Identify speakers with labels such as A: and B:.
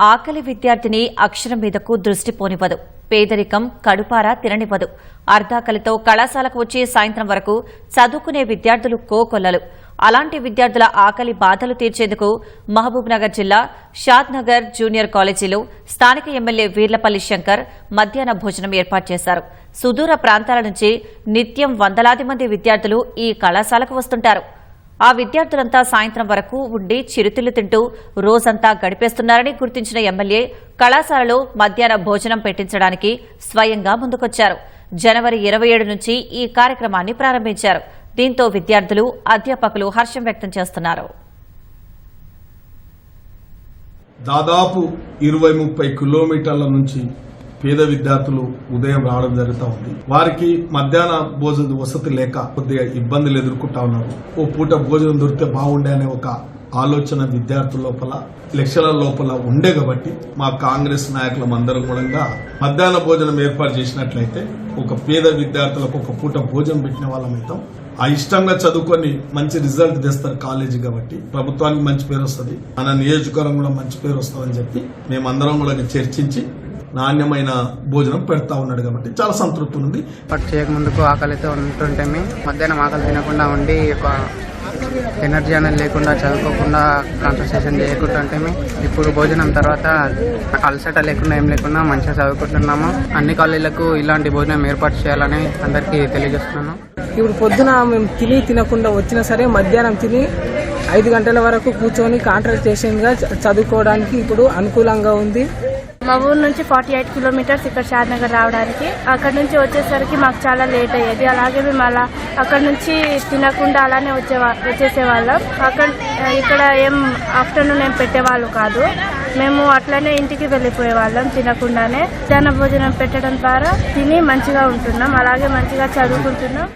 A: ఆకలి విద్యార్థిని అక్షరం మీదకు దృష్టి పోనివ్వదు. పేదరికం కడుపారా తిననివ్వదు. అర్ధాకలితో కళాశాలకు వచ్చి సాయంత్రం వరకు చదువుకునే విద్యార్థులు కోకొల్లలు. అలాంటి విద్యార్థుల ఆకలి బాధలు తీర్చేందుకు మహబూబ్నగర్ జిల్లా షాద్నగర్ జూనియర్ కాలేజీలో స్థానిక ఎమ్మెల్యే వీర్లపల్లి శంకర్ మధ్యాహ్న భోజనం ఏర్పాటు చేశారు. సుదూర ప్రాంతాల నుంచి నిత్యం వందలాది మంది విద్యార్థులు ఈ కళాశాలకు వస్తుంటారు. ఆ విద్యార్థులంతా సాయంత్రం వరకు ఉండి చిరుతిళ్ళు తింటూ రోజంతా గడిపేస్తున్నారని గుర్తించిన ఎమ్మెల్యే కళాశాలలో మధ్యాహ్న భోజనం పెట్టించడానికి స్వయంగా ముందుకొచ్చారు. జనవరి ఇరవై ఏడు నుంచి ఈ కార్యక్రమాన్ని ప్రారంభించారు. దీంతో విద్యార్థులు అధ్యాపకులు హర్షం వ్యక్తం చేస్తున్నారు.
B: దాదాపు ఇరవై ముప్పై కిలోమీటర్ల నుంచి పేద విద్యార్థులు ఉదయం రావడం జరుగుతూ ఉంది. వారికి మధ్యాహ్న భోజన వసతి లేక కొద్దిగా ఇబ్బందులు ఎదుర్కొంటా ఉన్నారు. ఓ పూట భోజనం దొరికితే బాగుండే అనే ఒక ఆలోచన విద్యార్థుల లోపల లెక్చరర్ లోపల ఉండే కాబట్టి మా కాంగ్రెస్ నాయకులం అందరం కూడా మధ్యాహ్న భోజనం ఏర్పాటు చేసినట్లయితే ఒక పేద విద్యార్థులకు ఒక పూట భోజనం పెట్టిన వాళ్ళమైతాం ఆ ఇష్టంగా చదువుకొని మంచి రిజల్ట్ తెస్తారు కాలేజీ కాబట్టి ప్రభుత్వానికి మంచి పేరు వస్తుంది. మన నియోజకవర్గం కూడా మంచి పేరు వస్తుందని చెప్పి మేమందరం కూడా చర్చించి నాణ్యమైన భోజనం పెడతా ఉన్నాడు కాబట్టి చాలా సంతృప్తి ఉంది
C: చేయకముందుకు ఆకలితో ఉంటుంటే మధ్యాహ్నం ఆకలి తినకుండా ఉండి ఒక ఎనర్జీ అనేది లేకుండా చదువుకోకుండా కాన్సన్ట్రేషన్ చేయకుండా ఉంటే ఇప్పుడు భోజనం తర్వాత అలసట లేకుండా ఏం లేకుండా మంచిగా చదువుకుంటున్నాము. అన్ని కాలేజీలకు ఇలాంటి భోజనం ఏర్పాటు చేయాలని అందరికీ తెలియజేస్తున్నాను.
D: ఇప్పుడు పొద్దున మేము తిని తినకుండా వచ్చినా సరే మధ్యాహ్నం తిని ఐదు గంటల వరకు కూర్చొని కాంట్రాక్టేషన్గా చ- చదువుకోవడానికి ఇప్పుడు అనుకూలంగా ఉంది.
E: మా ఊరు నుంచి ఫార్టీ ఎయిట్ కిలోమీటర్స్ ఇక్కడ షాద్నగర్ రావడానికి. అక్కడ నుంచి వచ్చేసరికి మాకు చాలా లేట్ అయ్యేది. అలాగే మేము అలా అక్కడ నుంచి తినకుండా అలానే వచ్చే వచ్చేసేవాళ్ళం. అక్కడ ఇక్కడ ఏం ఆఫ్టర్నూన్ ఏం పెట్టేవాళ్ళు కాదు. మేము అట్లనే ఇంటికి వెళ్ళిపోయే వాళ్ళం తినకుండానే. మధ్యాహ్న భోజనం పెట్టడం ద్వారా తిని మంచిగా ఉంటున్నాం. అలాగే మంచిగా చదువుకుంటున్నాం.